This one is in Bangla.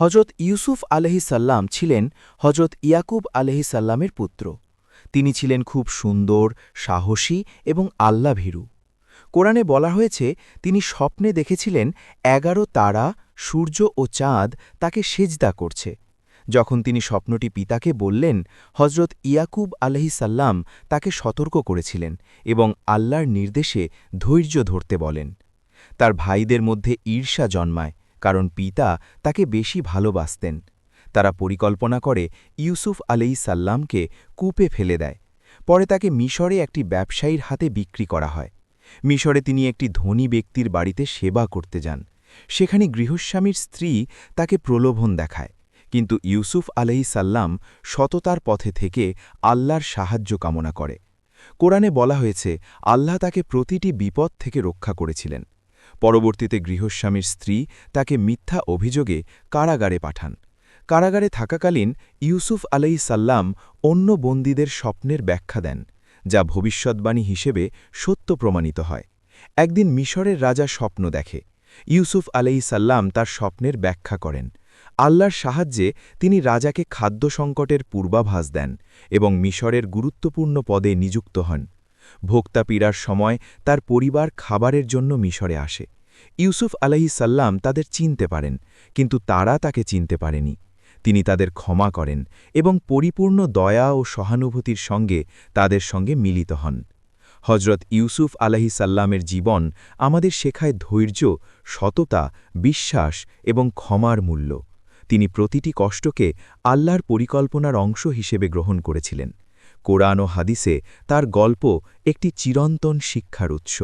হজরত ইউসুফ আলহিসাল্লাম ছিলেন হজরত ইয়াকুব আলহিসাল্লামের পুত্র। তিনি ছিলেন খুব সুন্দর, সাহসী এবং আল্লাভীরু। কোরআনে বলা হয়েছে, তিনি স্বপ্নে দেখেছিলেন এগারো তারা, সূর্য ও চাঁদ তাকে সেজদা করছে। যখন তিনি স্বপ্নটি পিতাকে বললেন হজরত ইয়াকুব আলহিসাল্লাম তাকে সতর্ক করেছিলেন এবং আল্লাহর নির্দেশে ধৈর্য ধরতে বলেন। তার ভাইদের মধ্যে ঈর্ষা জন্মায়। কারণ পিতা তাকে বেশি ভালোবাসতেন। তারা পরিকল্পনা করে ইউসুফ আলাই সাল্লামকে কূপে ফেলে দেয়। পরে তাকে মিশরে একটি ব্যবসায়ীর হাতে বিক্রি করা হয়। মিশরে তিনি একটি ধনী ব্যক্তির বাড়িতে সেবা করতে যান। সেখানে গৃহস্বামীর স্ত্রী তাকে প্রলোভন দেখায়। কিন্তু ইউসুফ আলাই সাল্লাম সততার পথে থেকে আল্লাহর সাহায্য কামনা করে। কোরআনে বলা হয়েছে, আল্লাহ তাকে প্রতিটি বিপদ থেকে রক্ষা করেছিলেন। পরবর্তীতে গৃহস্বামীর স্ত্রী তাকে মিথ্যা অভিযোগে কারাগারে পাঠান। কারাগারে থাকাকালীন ইউসুফ আলাই সাল্লাম অন্য বন্দীদের স্বপ্নের ব্যাখ্যা দেন, যা ভবিষ্যৎবাণী হিসেবে সত্য প্রমাণিত হয়। একদিন মিশরের রাজা স্বপ্ন দেখে। ইউসুফ আলাই সাল্লাম তার স্বপ্নের ব্যাখ্যা করেন। আল্লাহর সাহায্যে তিনি রাজাকে খাদ্য সংকটের পূর্বাভাস দেন এবং মিশরের গুরুত্বপূর্ণ পদে নিযুক্ত হন। ভোক্তা পীড়ার সময় তার পরিবার খাবারের জন্য মিশরে আসে। ইউসুফ সাল্লাম তাদের চিনতে পারেন, কিন্তু তারা তাকে চিনতে পারেনি। তিনি তাদের ক্ষমা করেন এবং পরিপূর্ণ দয়া ও সহানুভূতির সঙ্গে তাদের সঙ্গে মিলিত হন। হজরত ইউসুফ সাল্লামের জীবন আমাদের শেখায় ধৈর্য, সততা, বিশ্বাস এবং ক্ষমার মূল্য। তিনি প্রতিটি কষ্টকে আল্লাহর পরিকল্পনার অংশ হিসেবে গ্রহণ করেছিলেন। কোরআন ও হাদিসে তার গল্প একটি চিরন্তন শিক্ষার উৎস।